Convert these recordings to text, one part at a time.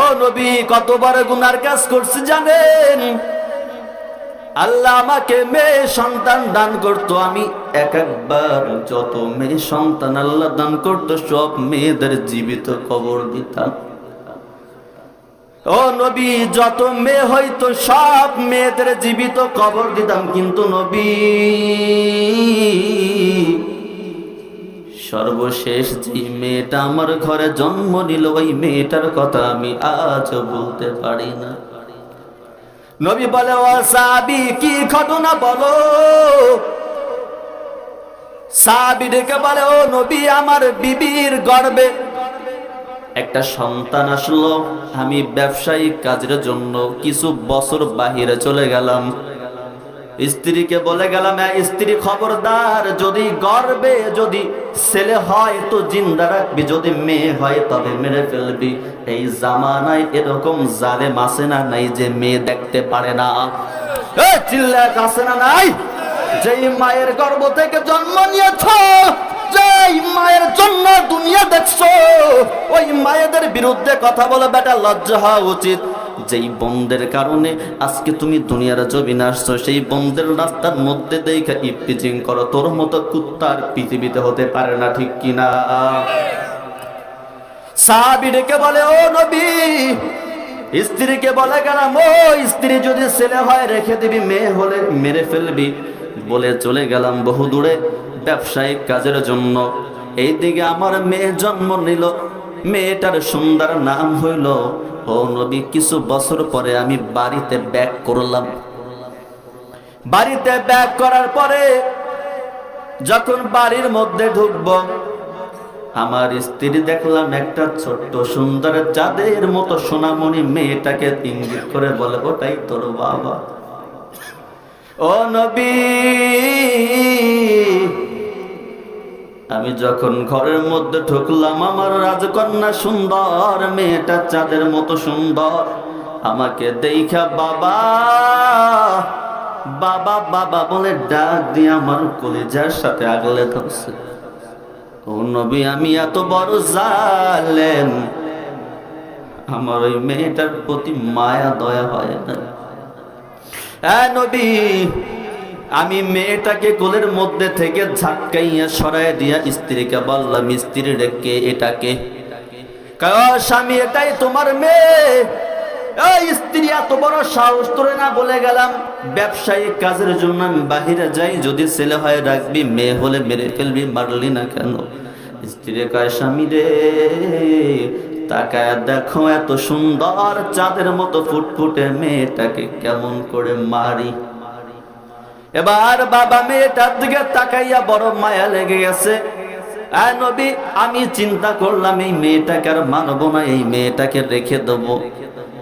ও নবী, কতবার গুনার কাজ করছি জানেন? আল্লাহ আমাকে মেয়ে সন্তান দান করতো, আমি এক একবার যত মেয়ে সন্তান আল্লাহ দান করতো, সব মেয়েদের জীবিত কবর দিতাম। ও নবী, যত মেয়ে হইতো, সব মেয়েদের জীবিত কবর দিতাম, কিন্তু নবী সর্বশেষ যে মেয়েটা আমার ঘরে জন্ম নিল, ওই মেয়েটার কথা আমি আজও বলতে পারি না। নবী বলে, ও সাবি কি ঘটনা বলো? সাবি ডেকে বলে, ও নবী, আমার বিবির গর্বে একটা সন্তান আসলো। আমি ব্যবসায়িক কাজের জন্য কিছু বছর বাহিরে চলে গেলাম। স্ত্রীকে বলে গেলাম স্ত্রী খবরদার, যদি গর্বে যদি ছেলে হয়, তো জিন্দা রাখবি। যদি মেয়ে হয়, তবে মেরে ফেলবি। এই জামানায় এরকম জালে আছে না নাই যে মেয়ে দেখতে পারে না? এ, চিল্লাক আছে না নাই? যেই মায়ের গর্ভ থেকে জন্ম নিয়েছ, যেই মায়ের জন্য দুনিয়া দেখছ, ওই মায়েদের বিরুদ্ধে কথা বলে, বেটা, লজ্জা হওয়া উচিত। যেই বন্ধের কারণে আজকে তুমি দুনিয়ার জমিনে আসছো, সেই বন্ধের রাস্তার মধ্যে দেখে ইপিজিং করো। তোর মতো কুত্তার পৃথিবীতে হতে পারে না, ঠিক কিনা বলে, ও নবী, স্ত্রীকে বলে গেলাম, ও স্ত্রী, যদি ছেলে হয়, রেখে দিবি, মেয়ে হলে মেরে ফেলবি। বলে চলে গেলাম বহু দূরে ব্যবসায়িক কাজের জন্য। এইদিকে আমার মেয়ে জন্ম নিল। মেয়েটার সুন্দর নাম হইল, ও নবী, কিছু বছর পরে আমি বাড়িতে ব্যাক করলাম। বাড়িতে ব্যাক করার পরে যখন বাড়ির মধ্যে ঢুকবো, আমার স্ত্রী দেখলাম একটা ছোট্ট সুন্দর চাঁদের মতো সোনামণি মেয়েটাকে ইঙ্গিত করে বলে, ওটাই তোর বাবা। ও নবী আমি যখন ঘরের মধ্যে ঢুকলাম, আমার রাজকন্যা সুন্দর, মেয়েটা চাঁদের মতো সুন্দর। আমাকে দেখা বাবা বাবা বাবা বলে ডাক দিয়ে আমার কলিজার সাথে আগলে ধরছে। ও নবী, আমি এত বড় জালেন আমার ওই মেয়েটার প্রতি মায়া, দয়া হয় না। নবী আমি মেয়েটাকে কোলের মধ্যে থেকে ঝাটকাইয়া সরাই দিয়া স্ত্রীকে বললাম, স্ত্রী রেখে এটাকে স্বামী, এটাই তোমার মেয়ে। স্ত্রী এত বড় সাহস তোরে না বলে গেলাম, ব্যবসায়িক কাজের জন্য আমি বাহিরে যাই, যদি ছেলে হয় রাখবি, মেয়ে হলে মেরে ফেলবি, মারলি না কেন? স্ত্রী কয়, স্বামী রে, তাকায় দেখো, এত সুন্দর চাঁদের মতো ফুটফুটে মেয়েটাকে কেমন করে মারি। এবার বাবা মেয়েটার দিকে তাকাইয়া বড় মায়া লেগে গেছে। নবী, আমি চিন্তা করলাম এই মেয়েটাকে আর মানবো না, এই মেয়েটাকে রেখে দেবো।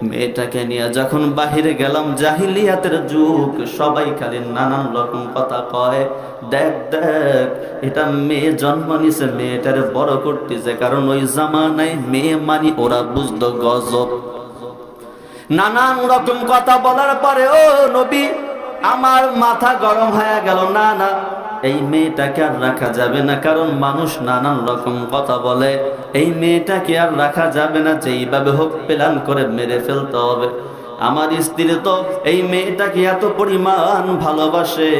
মেয়েটাকে নিয়ে যখন বাহিরে গেলাম, জাহিলিয়াতের যুগ, সবাই খালি নানান রকম কথা কয়, দেখ দেখ, এটা মেয়ে জন্ম নিছে, মেয়েটার বড় করতেছে, কারণ ওই জামানায় মেয়ে মানি ওরা বুঝতো গজব। নানান রকম কথা বলার পরে ও নবী আমার মাথা গরম হয়ে গেল, না না। এই মেয়েটাকে আর রাখা যাবে না, কারণ মানুষ নানান রকম কথা বলে। এই মেয়েটাকে আর রাখা যাবে না, যেইভাবে হোক প্ল্যান করে মেরে ফেলতে হবে। আমার স্ত্রী তো এই মেয়েটাকে এত পরিমাণ ভালোবাসে,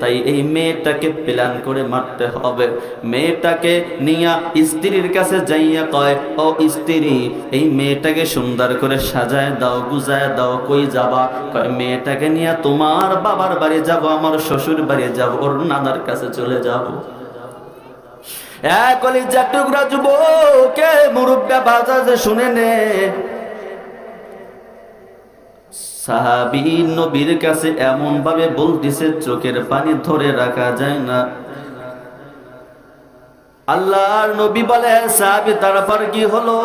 তাই এই মেয়েটাকে প্ল্যান করে মারতে হবে। মেয়েটাকে নিয়া স্ত্রীর কাছে যাইয়া কয়, ও স্ত্রী, এই মেয়েটাকে সুন্দর করে সাজায় দাও, গুজায় দাও, কই যাবা? কয়, মেয়েটাকে নিয়ে তোমার বাবার বাড়ি যাব, আমার শ্বশুর বাড়ি যাব, ওর নানার কাছে চলে যাব। এক কলিজা টুকরা যুবকে মুরব্বা বাজা যে শুনে নে সাহাবি নবীর কাছে বলতেছে, চোখের পানি ধরে রাখা যায় না। আল্লাহর নবী বলে, সাহাবি, তারপর কি হলো?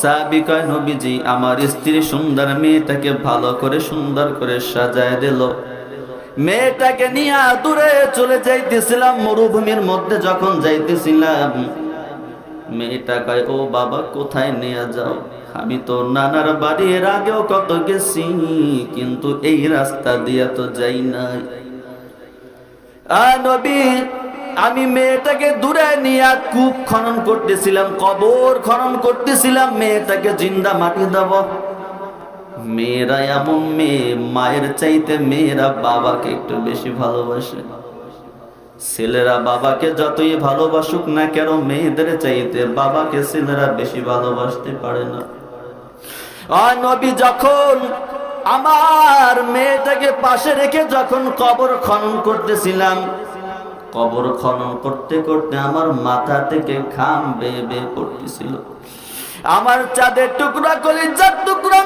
সাহাবি কয়, নবীজি, আমার স্ত্রী সুন্দর মেয়েটাকে ভালো করে সুন্দর করে সাজায় দিল। মেয়েটাকে নিয়ে দূরে চলে যাইতেছিলাম, মরুভূমির মধ্যে যখন যাইতেছিলাম, মেয়েটা কয়, ও বাবা, কোথায় নিয়ে যাও? আমি তো নানার বাড়ির আগেও কত গেছি, কিন্তু এই রাস্তা দিয়ে তো যাই নাই। আমি মেয়েটাকে দূরে নিয়ে কূপ খনন করতেছিলাম, কবর খনন করতেছিলাম, মেয়েটাকে জিন্দা মাটি দেব। মেয়েরা এমন মেয়ে, মায়ের চাইতে মেয়েরা বাবাকে একটু বেশি ভালোবাসে। ছেলেরা বাবাকে যতই ভালোবাসুক না কেন, মেয়েদের চাইতে বাবাকে ছেলেরা বেশি ভালোবাসতে পারে না। নবী যখন আমার মেয়েটাকে পাশে রেখে যখন কবর খনন করতেছিলাম, কবর খনন করতে করতে আমার মাথা থেকে খাম বেয়ে বেয়ে পড়তেছিল। আমার চাঁদের টুকরা কলিজার টুকরা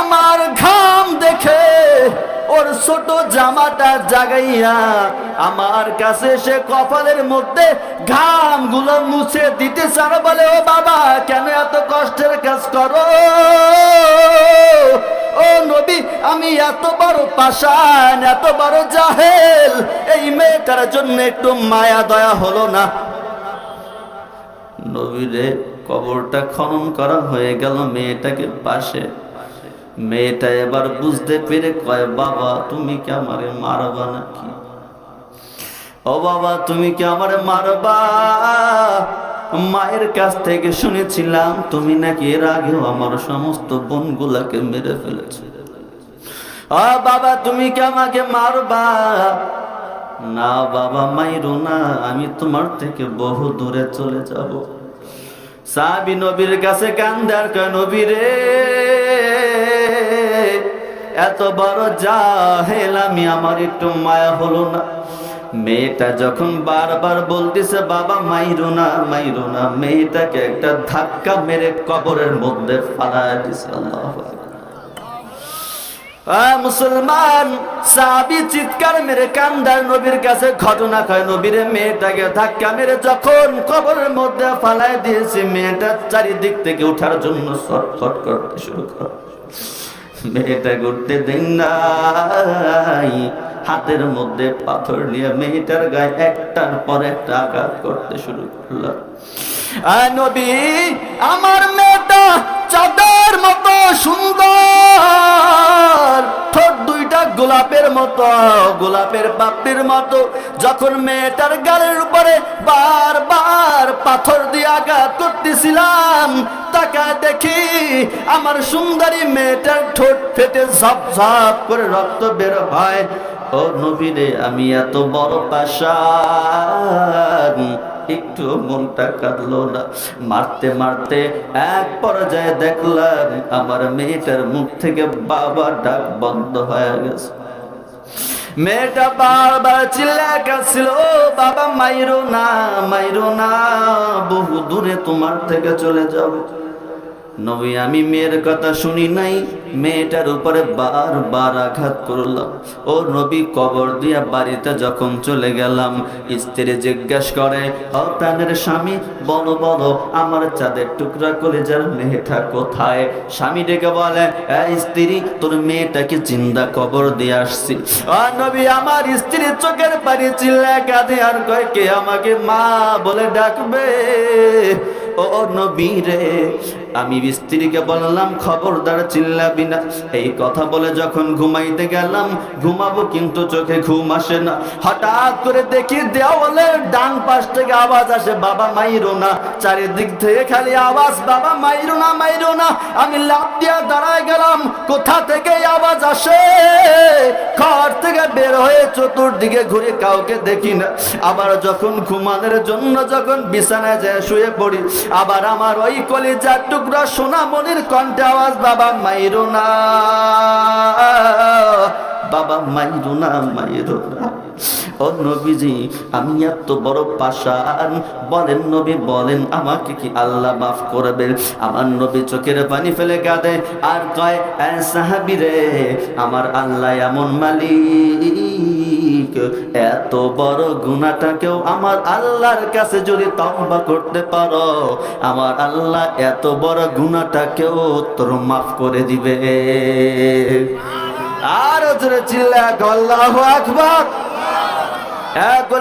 আমার ঘাম দেখে ওর ছোট জামাটা জাগাইয়া আমার কাছে সে কপালের মধ্যে ঘামগুলো মুছে দিতে চার বলে, ও বাবা, কেন এত কষ্টের কাজ করো ও নবী, আমি এত বড় পাষাণ, এত বড় জাহেল। এই মেয়েটার জন্য একটু মায়া, দয়া হলো না। নবীরে কবরটা খনন করা হয়ে গেল মেয়েটাকে পাশে। মেয়েটা এবার বুঝতে পেরে কয়, বাবা, তুমি কি আমারে মারবা নাকি? ও বাবা, তুমি কি আমারে মারবা? মায়ের কাছ থেকে শুনেছিলাম, তুমি নাকি এর আগেও আমার সমস্ত বোনগুলাকে মেরে ফেলেছো। বাবা, তুমি কি আমাকে মারবা? না বাবা, মাইরো না, আমি তোমার থেকে বহু দূরে চলে যাব। সাবি নবীর কাছে কান্দার কয়, নবী রে, এত বড় জাহেল আমি, আমার একটু মায়া হলো না। মেয়েটা যখন বারবার বলতেছে, বাবা, মাইরো না মাইরো না। মেয়েটাকে একটা ধাক্কা মেরে কবরের মধ্যে ফালায় দিছে, আল্লাহ মুসলমান সাবি চিৎকার মেরে কান্দার নবীর কাছে ঘটনা কয়, নবীরে মেয়েটাকে ধাক্কা মেরে যখন কবরের মধ্যে ফালায় দিয়েছে, মেয়েটা চারিদিক থেকে ওঠার জন্য ছটফট করতে শুরু করে। মেয়েটা করতে দেন নাই। হাতের মধ্যে পাথর নিয়ে মেয়েটার গায়ে একটার পর একটা আঘাত করতে শুরু করল। নবী, আমার মেয়েটা চাঁদের মতো সুন্দর। ঠোঁট দুইটা গোলাপের মতো, গোলাপের পাপড়ির মতো। যখন মেয়েটার গালের উপরে বারবার পাথর দিয়ে আঘাত করতেছিলাম তাকা দেখি, আমার সুন্দরী মেয়েটার ঠোঁট ফেটে ঝপ ঝপ করে রক্ত বের হয়। ও নবীরে, আমি এত বড় পাশান একটু মনটা কাঁদলো না। মারতে মারতে এক পর্যায়ে দেখলাম, আমার মেয়েটার মুখ থেকে বাবা ডাক বন্ধ হয়ে গেছে। মেয়েটা বারবার চিল্লা কাছিল বাবা, মাইরো না মাইরো না, বহু দূরে তোমার থেকে চলে যাব। নবী, আমি মেয়ের কথা শুনি নাই। মেয়েটার উপরে বারবার আঘাত করলাম। ও নবী, কবর দিয়া বাড়িতে যখন চলে গেলাম, স্ত্রী জিজ্ঞাসা করে, ও প্রাণের স্বামী, বলো বলো, আমার চাঁদের টুকরা কলেজার মেয়েটা কোথায়? স্বামী ডেকে বলে স্ত্রী, তোর মেয়েটাকে জিন্দা কবর দিয়ে আসছি। ও নবী, আমার স্ত্রীর চোখের পানি চিল্লা কাঁদে আর কয়, কে আমাকে মা বলে ডাকবে? ও নবী রে, আমি স্ত্রীকে বললাম, খবরদার চিল্লাবি না। এই কথা বলে যখন ঘুমাইতে গেলাম, ঘুমাবো কিন্তু চোখে ঘুম আসে না। হঠাৎ করে দেখি দেওয়ালের ডান পাশ থেকে আওয়াজ আসে, বাবা, মাইরো না। চারিদিক থেকে খালি আওয়াজ, বাবা, মাইরো না। আমি লাভ দিয়া দাঁড়ায় গেলাম। কোথা থেকে আওয়াজ আসে? ঘর থেকে বের হয়ে চতুর্দিকে ঘুরে কাউকে দেখি না। আবার যখন ঘুমানোর জন্য যখন বিছানায় যায় শুয়ে পড়ি, আবার আমার ওই কলিজার টুকরা সোনামনির কণ্ঠে আওয়াজ, বাবা, মাইরো না। বাবা মাইরো না মাইরো না। ও নবীজি, আমি এত বড় পাশান বলেন নবী, বলেন, আমাকে কি আল্লাহ মাফ করবেন আমার নবী চোখের পানি ফেলে কাঁদে। আর কয় সাহাবি রে, আমার আল্লাহ এমন মালিক। এত বড় গুণাটাকেও আমার আল্লাহর কাছে যদি তওবা করতে পারো, আমার আল্লাহ এত বড় গুণাটাকেও তোর মাফ করে দিবে। আর জোরে চিল্লা আল্লাহু আকবার। এক